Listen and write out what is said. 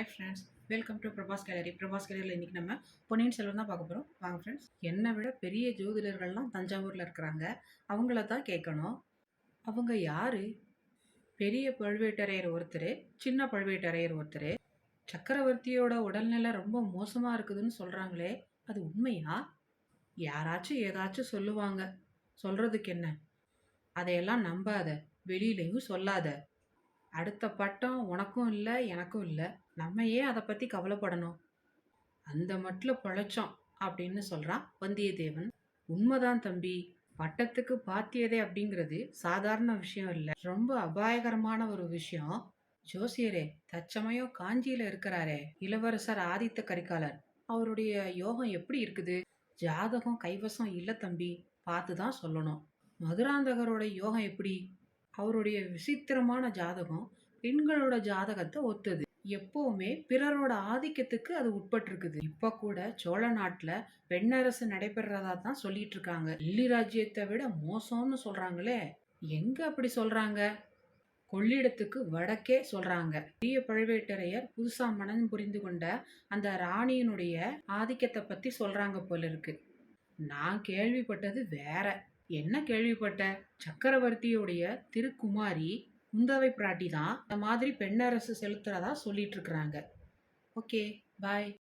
Hi friends welcome to Prabhas gallery Prabhas கேலரியில் இன்றைக்கி நம்ம பொன்னியின் செல்வன் தான் பார்க்க போகிறோம் வாங்க ஃப்ரெண்ட்ஸ் என்னை விட பெரிய ஜோதிடர்கள்லாம் தஞ்சாவூரில் இருக்கிறாங்க. அவங்கள தான் கேட்கணும். அவங்க யார்? பெரிய பழுவேட்டரையர் ஒருத்தர் சின்ன பழுவேட்டரையர் ஒருத்தர். சக்கரவர்த்தியோட உடல்நிலை ரொம்ப மோசமாக இருக்குதுன்னு சொல்கிறாங்களே அது உண்மையா? யாராச்சும் ஏதாச்சும் சொல்லுவாங்க. சொல்கிறதுக்கு என்ன? அதையெல்லாம் நம்பாத வெளியிலையும் சொல்லாத. அடுத்த பட்டம் உனக்கும் இல்லை எனக்கும் இல்லை. நம்ம ஏன் அதை பற்றி கவலைப்படணும்? அந்த மட்டில் பழைச்சோம் அப்படின்னு சொல்கிறான் வந்தியத்தேவன். உண்மைதான் தம்பி. பட்டத்துக்கு பாத்தியதே அப்படிங்கிறது சாதாரண விஷயம் இல்லை. ரொம்ப அபாயகரமான ஒரு விஷயம். ஜோசியரே தச்சமயம் காஞ்சியில் இருக்கிறாரே இளவரசர் ஆதித்த கரிகாலர். அவருடைய யோகம் எப்படி இருக்குது? ஜாதகம் கைவசம் இல்லை தம்பி. பார்த்து தான் சொல்லணும். மதுராந்தகரோட யோகம் எப்படி? அவருடைய விசித்திரமான ஜாதகம் பெண்களோட ஜாதகத்தை ஒத்துது. எப்போவுமே பிறரோட ஆதிக்கத்துக்கு அது உட்பட்டிருக்குது. இப்ப கூட சோழ நாட்டுல பெண்ணரசு நடைபெறதா தான் சொல்லிட்டு இருக்காங்க. டெல்லி ராஜ்யத்தை விட மோசம்னு சொல்றாங்களே. எங்க அப்படி சொல்றாங்க? கொள்ளிடத்துக்கு வடக்கே சொல்றாங்க. பெரிய பழுவேட்டரையர் புதுசா மனம் புரிந்து கொண்ட அந்த ராணியினுடைய ஆதிக்கத்தை பத்தி சொல்றாங்க போல இருக்கு. நான் கேள்விப்பட்டது வேற. என்ன கேள்விப்பட்ட? சக்கரவர்த்தியுடைய திருக்குமாரி குந்தவை பிராட்டி தான் இந்த மாதிரி பெண்ணரசு செலுத்துறதா சொல்லிட்டு இருக்கிறாங்க ஓகே பாய்.